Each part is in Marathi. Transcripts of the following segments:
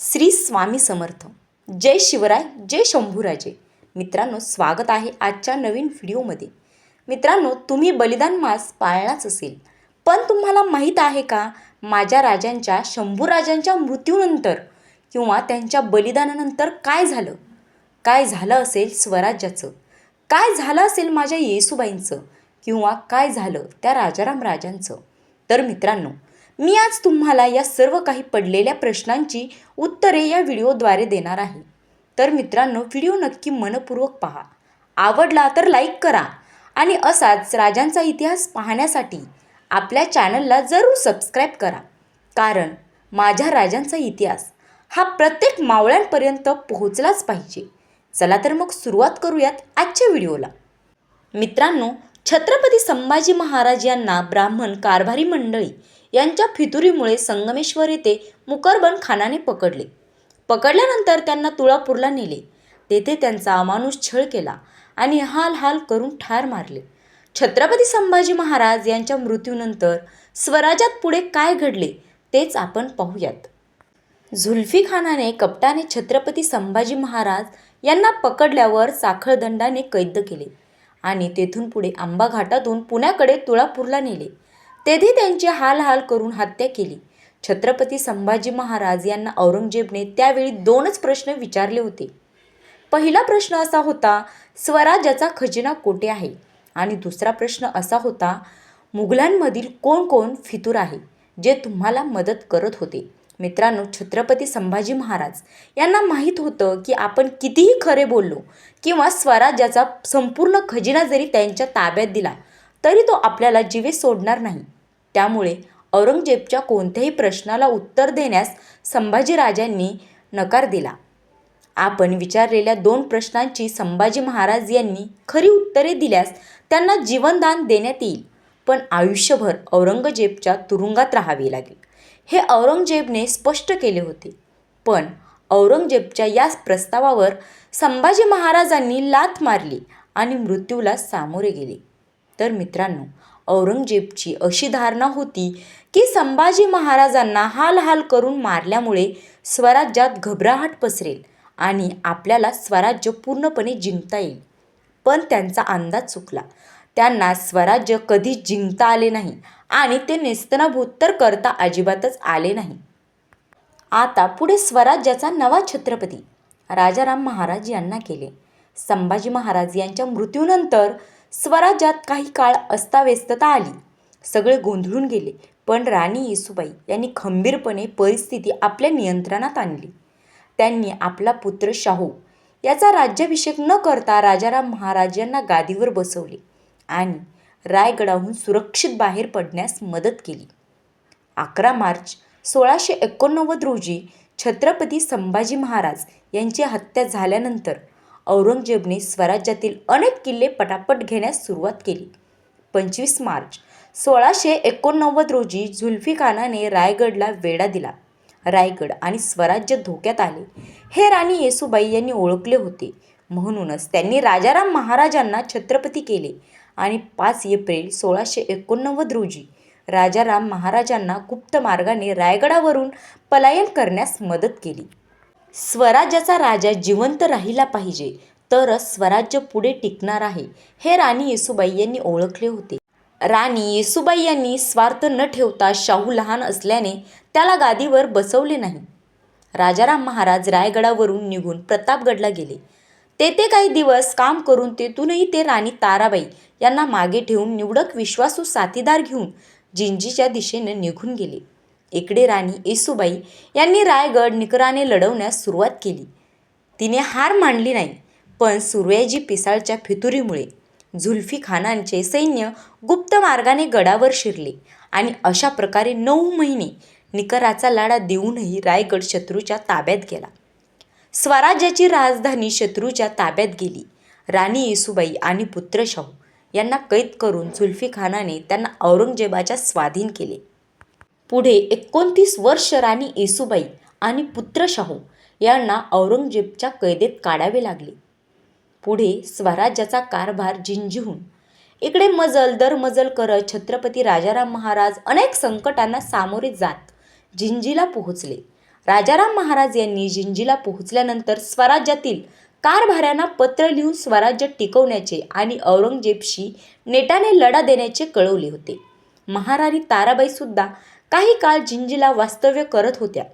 श्री स्वामी समर्थ. जय शिवराय जय शंभूराजे. मित्रांनो स्वागत आहे आजच्या नवीन व्हिडिओमध्ये. मित्रांनो तुम्ही बलिदान मास पाळलाच असेल पण तुम्हाला माहीत आहे का माझ्या राजांच्या शंभूराजांच्या मृत्यूनंतर किंवा त्यांच्या बलिदानानंतर काय झालं? काय झालं असेल स्वराज्याचं? काय झालं असेल माझ्या येसूबाईंचं? किंवा काय झालं त्या राजाराम राजांचं? तर मित्रांनो मी आज तुम्हाला या सर्व काही पडलेल्या प्रश्नांची उत्तरे या व्हिडिओद्वारे देणार आहे. तर मित्रांनो व्हिडिओ नक्की मनपूर्वक पहा. आवडला तर लाईक करा आणि असाच राजांचा इतिहास पाहण्यासाठी आपल्या चॅनलला जरूर सबस्क्राईब करा. कारण माझ्या राजांचा इतिहास हा प्रत्येक मावळ्यांपर्यंत पोहोचलाच पाहिजे. चला तर मग सुरुवात करूयात आजच्या व्हिडिओला. मित्रांनो छत्रपती संभाजी महाराज यांना ब्राह्मण कारभारी मंडळी यांच्या फितुरीमुळे संगमेश्वर येथे मुकरबन खानाने पकडले. पकडल्यानंतर त्यांना तुळापूरला नेले. तेथे त्यांचा अमानुष छळ केला आणि हाल हाल करून ठार मारले. छत्रपती संभाजी महाराज यांच्या मृत्यूनंतर स्वराज्यात पुढे काय घडले तेच आपण पाहूयात. झुल्फी खानाने कपटाने छत्रपती संभाजी महाराज यांना पकडल्यावर साखळदंडाने कैद केले आणि तेथून पुढे आंबा घाटातून पुण्याकडे तुळापूरला नेले. तेथे त्यांची हाल हाल करून हत्या केली. छत्रपती संभाजी महाराज यांना औरंगजेबने त्यावेळी दोनच प्रश्न विचारले होते. पहिला प्रश्न असा होता स्वराज्याचा खजिना कोठे आहे? आणि दुसरा प्रश्न असा होता मुघलांमधील कोण कोण फितूर आहे जे तुम्हाला मदत करत होते? मित्रांनो छत्रपती संभाजी महाराज यांना माहीत होतं की आपण कितीही खरे बोललो किंवा स्वराज्याचा संपूर्ण खजिना जरी त्यांच्या ताब्यात दिला तरी तो आपल्याला जीवे सोडणार नाही. त्यामुळे औरंगजेबच्या कोणत्याही प्रश्नाला उत्तर देण्यास संभाजीराजांनी नकार दिला. आपण विचारलेल्या दोन प्रश्नांची संभाजी महाराज यांनी खरी उत्तरे दिल्यास त्यांना जीवनदान देण्यात येईल. पण आयुष्यभर औरंगजेबच्या तुरुंगात राहावे लागेल. हे औरंगजेबने स्पष्ट केले होते. पण औरंगजेबच्या याच प्रस्तावावर संभाजी महाराजांनी लाथ मारली आणि मृत्यूला सामोरे गेले. तर मित्रांनो औरंगजेबची अशी धारणा होती की संभाजी महाराजांना हाल हाल करून मारल्यामुळे स्वराज्यात घबराहट पसरेल आणि आपल्याला स्वराज्य पूर्णपणे जिंकता येईल. पण त्यांचा अंदाज चुकला. त्यांना स्वराज्य कधीच जिंकता आले नाही आणि ते नेस्तनाभूत तर करता अजिबातच आले नाही. आता पुढे स्वराज्याचा नवा छत्रपती राजाराम महाराज यांना केले. संभाजी महाराज यांच्या मृत्यूनंतर स्वराज्यात काही काळ अस्ताव्यस्तता आली. सगळे गोंधळून गेले. पण राणी येसुबाई यांनी खंबीरपणे परिस्थिती आपल्या नियंत्रणात आणली. त्यांनी आपला पुत्र शाहू याचा राज्याभिषेक न करता राजाराम महाराज यांना गादीवर बसवले आणि रायगडाहून सुरक्षित बाहेर पडण्यास मदत केली. अकरा मार्च सोळाशे एकोणनव्वद रोजी छत्रपती संभाजी महाराज यांची हत्या झाल्यानंतर औरंगजेबने स्वराज्यातील अनेक किल्ले पटापट घेण्यास सुरुवात केली. पंचवीस मार्च सोळाशे एकोणनव्वद रोजी झुल्फीखानाने रायगडला वेढा दिला. रायगड आणि स्वराज्य धोक्यात आले. हे राणी येसुबाई यांनी ओळखले होते. म्हणूनच त्यांनी राजाराम महाराजांना छत्रपती केले आणि पाच एप्रिल सोळाशे एकोणनव्वद रोजी राजाराम महाराजांना गुप्त मार्गाने रायगडावरून पलायन करण्यास मदत केली. स्वराज्याचा राजा जिवंत राहिला पाहिजे तरच स्वराज्य पुढे टिकणार आहे हे राणी येसुबाई यांनी ओळखले होते. राणी येसुबाई यांनी स्वार्थ न ठेवता शाहू लहान असल्याने त्याला गादीवर बसवले नाही. राजाराम महाराज रायगडावरून निघून प्रतापगडला गेले. तेथे काही दिवस काम करून तेथूनही ते राणी ताराबाई यांना मागे ठेवून निवडक विश्वासू साथीदार घेऊन जिंजीच्या दिशेने निघून गेले. इकडे राणी येसुबाई यांनी रायगड निकराने लढवण्यास सुरुवात केली. तिने हार मानली नाही पण सुरयाजी पिसाळच्या फितुरीमुळे झुल्फी खानांचे सैन्य गुप्त मार्गाने गडावर शिरले आणि अशा प्रकारे नऊ महिने निकराचा लाडा देऊनही रायगड शत्रूच्या ताब्यात गेला. स्वराज्याची राजधानी शत्रूच्या ताब्यात गेली. राणी येसुबाई आणि पुत्र शाहू यांना कैद करून झुल्फी खानाने त्यांना औरंगजेबाच्या स्वाधीन केले. पुढे एकोणतीस वर्ष राणी येसुबाई आणि पुत्र शाहू यांना औरंगजेबच्या कैदेत काढावे लागले. पुढे स्वराज्याचा कारभार जिंजीहून इकडे मजल दर मजल करत छत्रपती राजाराम महाराज अनेक संकटांना सामोरे जात जिंजीला पोहोचले. राजाराम महाराज यांनी जिंजीला पोहोचल्यानंतर स्वराज्यातील कारभाऱ्यांना पत्र लिहून स्वराज्य टिकवण्याचे आणि औरंगजेबशी नेटाने लढा देण्याचे कळवले होते. महाराणी ताराबाईसुद्धा काही काळ जिंजीला वास्तव्य करत होत्या.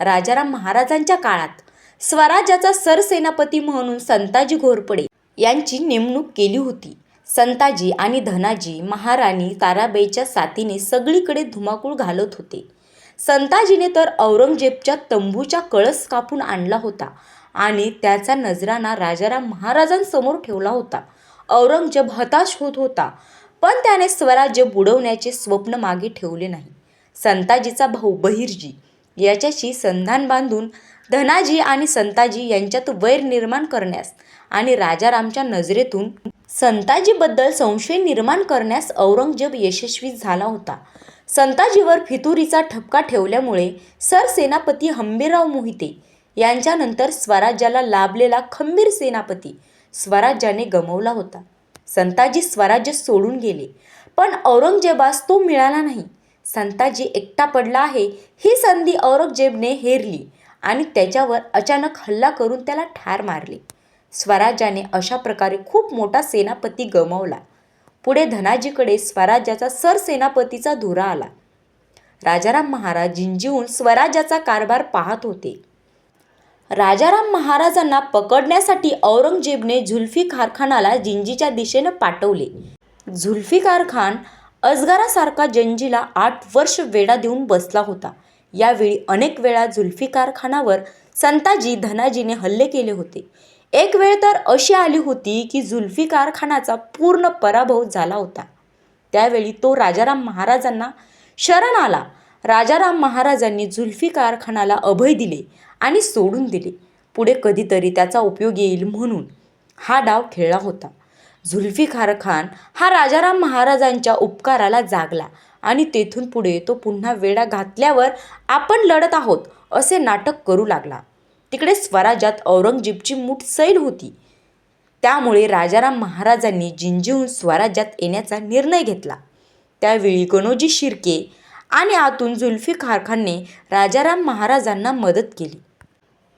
राजाराम महाराजांच्या काळात स्वराज्याचा सरसेनापती म्हणून संताजी घोरपडे यांची नेमणूक केली होती. संताजी आणि धनाजी महाराणी ताराबाईच्या साथीने सगळीकडे धुमाकूळ घालत होते. संताजीने तर औरंगजेबच्या तंबूचा कळस कापून आणला होता आणि त्याचा नजराणा राजाराम महाराजांसमोर ठेवला होता. औरंगजेब हताश होत होता पण त्याने स्वराज्य बुडवण्याचे स्वप्न मागे ठेवले नाही. संताजीचा भाऊ बहिर्जी. याच्याशी संधान बांधून धनाजी आणि संताजी यांच्यात वैर निर्माण करण्यास आणि राजारामच्या नजरेतून संताजीबद्दल संशय निर्माण करण्यास औरंगजेब यशस्वी झाला होता. संताजीवर फितुरीचा ठपका ठेवल्यामुळे सरसेनापती हंबीरराव मोहिते यांच्यानंतर स्वराज्याला लाभलेला खंबीर सेनापती स्वराज्याने गमवला होता. संताजी स्वराज्य सोडून गेले. पण औरंगजेबास तो मिळाला नाही. संताजी एकटा पडला आहे ही संधी औरंगजेबने हेरली आणि त्याच्यावर अचानक हल्ला करून त्याला ठार मारले. स्वराज्याने अशा प्रकारे खूप मोठा सेनापती गमावला. पुढे धनाजीकडे स्वराज्याचा सरसेनापतीचा धुरा आला. राजाराम महाराज जिंजीवून स्वराज्याचा कारभार पाहत होते. राजाराम महाराजांना पकडण्यासाठी औरंगजेबने झुल्फी कारखानाला जिंजीच्या दिशेनं पाठवले. झुल्फी खान अजगारासारखा जंजीला आठ वर्ष वेढा देऊन बसला होता. यावेळी अनेक वेळा जुल्फिकार खानावर संताजी धनाजीने हल्ले केले होते. एक वेळ तर अशी आली होती की जुल्फिकार खानाचा पूर्ण पराभव झाला होता. त्यावेळी तो राजाराम महाराजांना शरण आला. राजाराम महाराजांनी जुल्फिकार खानाला अभय दिले आणि सोडून दिले. पुढे कधीतरी त्याचा उपयोग येईल म्हणून हा डाव खेळला होता. झुल्फिकार खान हा राजाराम महाराजांच्या उपकाराला जागला आणि तेथून पुढे तो पुन्हा वेढा घातल्यावर आपण लढत आहोत असे नाटक करू लागला. तिकडे स्वराज्यात औरंगजेबची मूठ सैल होती. त्यामुळे राजाराम महाराजांनी जिंजीहून स्वराज्यात येण्याचा निर्णय घेतला. त्यावेळी गणोजी शिर्के आणि आतून जुल्फिकार खानने राजाराम महाराजांना मदत केली.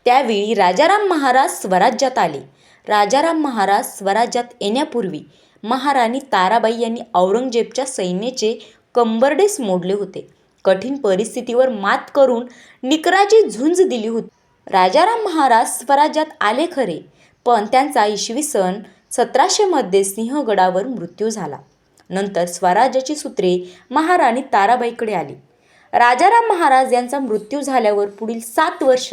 त्यावेळी राजाराम महाराज स्वराज्यात आले. राजाराम महाराज स्वराज्यात येण्यापूर्वी महाराणी ताराबाई यांनी औरंगजेबच्या सैन्याचे कंबरडेस मोडले होते. कठीण परिस्थितीवर मात करून निकराची झुंज दिली होती. राजाराम महाराज स्वराज्यात आले खरे पण त्यांचा इसवी सन सतराशेमध्ये सिंहगडावर मृत्यू झाला. नंतर स्वराज्याची सूत्रे महाराणी ताराबाईकडे आली. राजाराम महाराज यांचा मृत्यू झाल्यावर पुढील सात वर्ष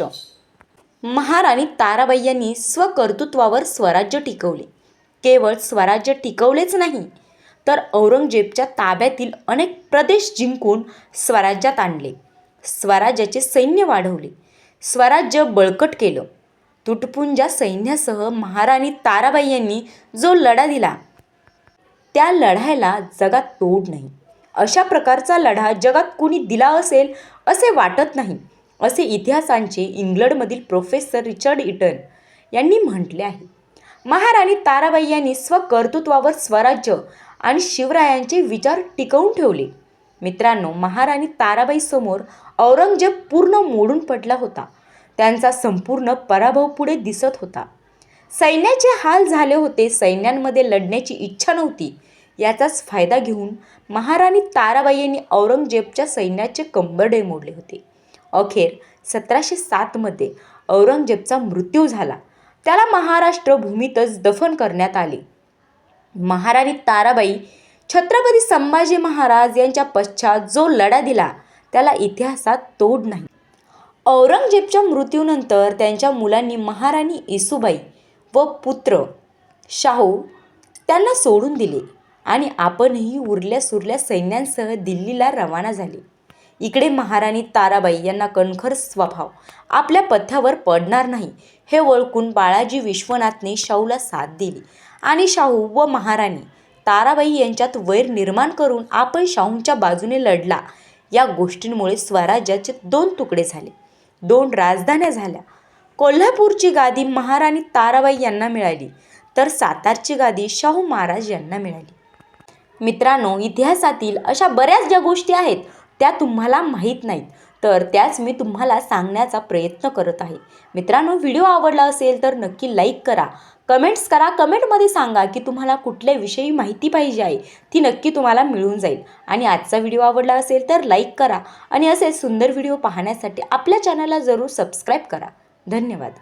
महाराणी ताराबाई यांनी स्वकर्तृत्वावर स्वराज्य टिकवले. केवळ स्वराज्य टिकवलेच नाही तर औरंगजेबच्या ताब्यातील अनेक प्रदेश जिंकून स्वराज्यात आणले. स्वराज्याचे सैन्य वाढवले. स्वराज्य बळकट केलं. तुटपुंजा सैन्यासह महाराणी ताराबाई यांनी जो लढा दिला त्या लढायला जगात तोड नाही. अशा प्रकारचा लढा जगात कुणी दिला असेल असे वाटत नाही. असे इतिहासांचे इंग्लंडमधील प्रोफेसर रिचर्ड इटन यांनी म्हटले आहे. महाराणी ताराबाई यांनी स्वकर्तृत्वावर स्वराज्य आणि शिवरायांचे विचार टिकवून ठेवले. मित्रांनो महाराणी ताराबाईसमोर औरंगजेब पूर्ण मोडून पडला होता. त्यांचा संपूर्ण पराभव पुढे दिसत होता. सैन्याचे हाल झाले होते सैन्यांमध्ये लढण्याची इच्छा नव्हती. याचाच फायदा घेऊन महाराणी ताराबाई यांनी औरंगजेबच्या सैन्याचे कंबरडे मोडले होते. अखेर सतराशे सातमध्ये औरंगजेबचा मृत्यू झाला. त्याला महाराष्ट्र भूमीतच दफन करण्यात आले. महाराणी ताराबाई छत्रपती संभाजी महाराज यांच्या पश्चात जो लढा दिला त्याला इतिहासात तोड नाही. औरंगजेबच्या मृत्यूनंतर त्यांच्या मुलांनी महाराणी येसुबाई व पुत्र शाहू त्यांना सोडून दिले आणि आपणही उरल्या सुरल्या सैन्यांसह दिल्लीला रवाना झाले. इकडे महाराणी ताराबाई यांना कणखर स्वभाव आपल्या पथ्यावर पडणार नाही. हे ओळखून बाळाजी विश्वनाथने शाहूला साथ दिली आणि शाहू व महाराणी ताराबाई यांच्यात वैर निर्माण करून आपण शाहूंच्या बाजूने लढला. या गोष्टींमुळे स्वराज्याचे दोन तुकडे झाले. दोन राजधान्या झाल्या. कोल्हापूरची गादी महाराणी ताराबाई यांना मिळाली तर सातारची गादी शाहू महाराज यांना मिळाली. मित्रांनो इतिहासातील अशा बऱ्याच ज्या गोष्टी आहेत त्या तुम्हाला माहीत नाहीत. तर त्याच मी तुम्हाला सांगण्याचा प्रयत्न करत आहे. मित्रांनो व्हिडिओ आवडला असेल तर नक्की लाईक करा. कमेंट्स करा. कमेंटमध्ये सांगा की तुम्हाला कुठल्या विषयी माहिती पाहिजे आहे. ती नक्की तुम्हाला मिळून जाईल. आणि आजचा व्हिडिओ आवडला असेल तर लाईक करा. आणि असे सुंदर व्हिडिओ पाहण्यासाठी आपल्या चॅनलला जरूर सबस्क्राईब करा. धन्यवाद.